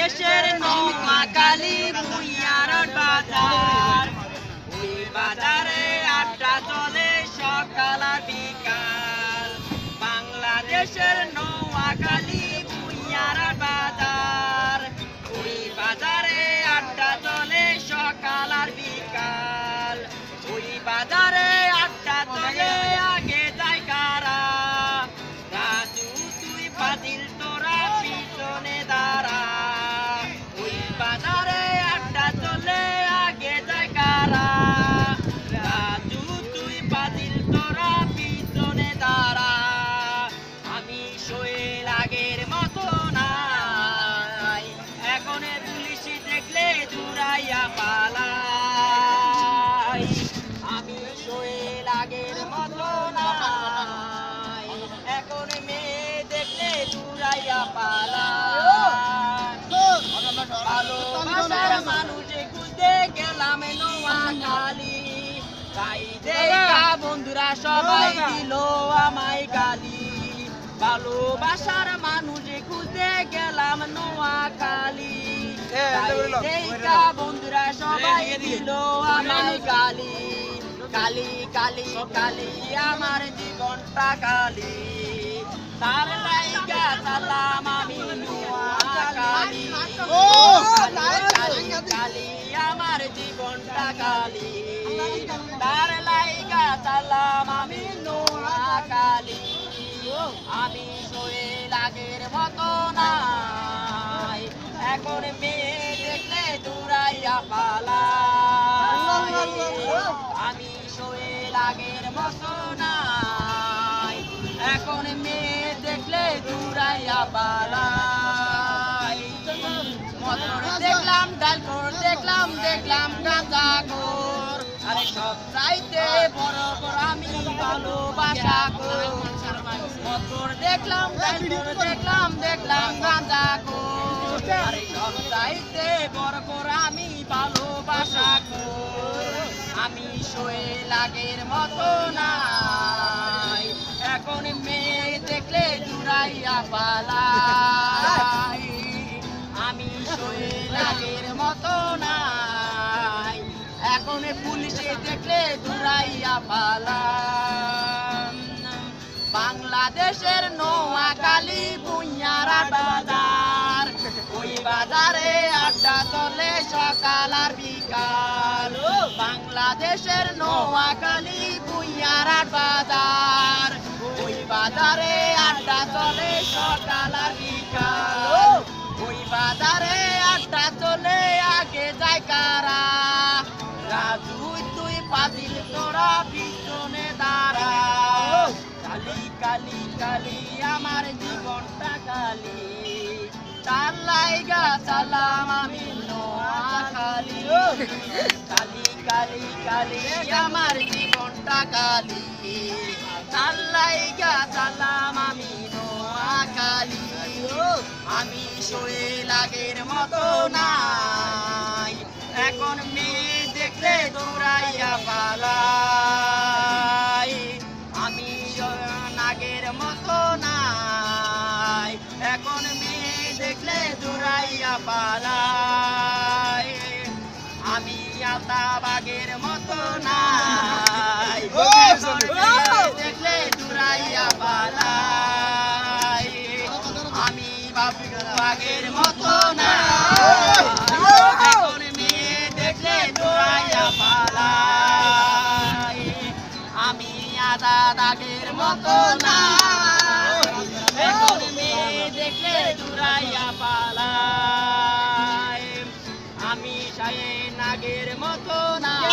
বাংলাদেশের কালী ভুইয়ার বাজার। ওই বাজারে আটটা চলে সকাল আর বিকাল। বাংলাদেশের আগের মতো নাই। এখন পুলিশ দেখলে জুড়াইয়া পালাই। আমি শোয়েল আগের মতো নাই। এখন মেয়ে দেখলে জুড়াইয়া পালাই। ভালোবাসার মানুষে খুঁজতে গেলাম নোয়াখালী। তাই দেখা বন্ধুরা সবাই দিল আমায় গালি। ভালোবাসার মানুষে খুঁজতে গেলাম নোয়াখালী। বন্ধুরা সবাই দিল আমায় গালি কালি কালি। কালি আমার জীবনটা কালি। তার লাইগা সালাম আমি নোয়াখালী। ও, কালি কালি কালি আমার জীবনটা কালি। তার লাইগা সালাম আমি নোয়াখালী। আমি শোয়ে লাগের মতো নাই। এখন মেয়ে দেখলে দূরাইয়া পালাই। আমি শোয়ে লাগের মতো নাই। এখন মেয়ে দেখলে দূরাইয়া পালাই। মটর দেখলাম ডালকর দেখলাম দেখলাম গাঁজা কর আরে সব চাইতে বড় বড় আমি ভালোবাসা কর মটর দেখলাম দেখলাম দেখলাম কর। আরে সব চাইতে বড় আমি ভালোবাসা কর। আমি শোয়ে লাগের মতো নাই। এখন মেয়ে দেখলে জুড়াইয়া পালাই। আমি শোয়ে লাগের মতো নাই। এখন পুলিশে দেখলে জুড়াইয়া পালাম বাজার। ওই বাজারে আড্ডা চলে সকাল আর বিকাল। বাংলাদেশের নোয়াখালী বুইয়ারা বাজার। কালি কালি, আমার জীবনটা কালি। তার লাইগা চালাম আমি নোয়াখালী কালি কালি কালি, আমার জীবনটা কালি। তার লাইগা চালাম আমি নোয়াখালী আমি শোয়ে লাগের মতো নাই দেখলে দৌড়াইয়া পালাই। আমি আতা বাগের মতো নাই। দেখলে দৌড়াইয়া পালাই। আমি বাবু বাগের মতো না এখন মেয়ে দেখলে দৌড়াইয়া পালাই। আমি আদা দাগের মতো না দৌড়াইয়া পালাই আমি সায়ে নাগের মতো না।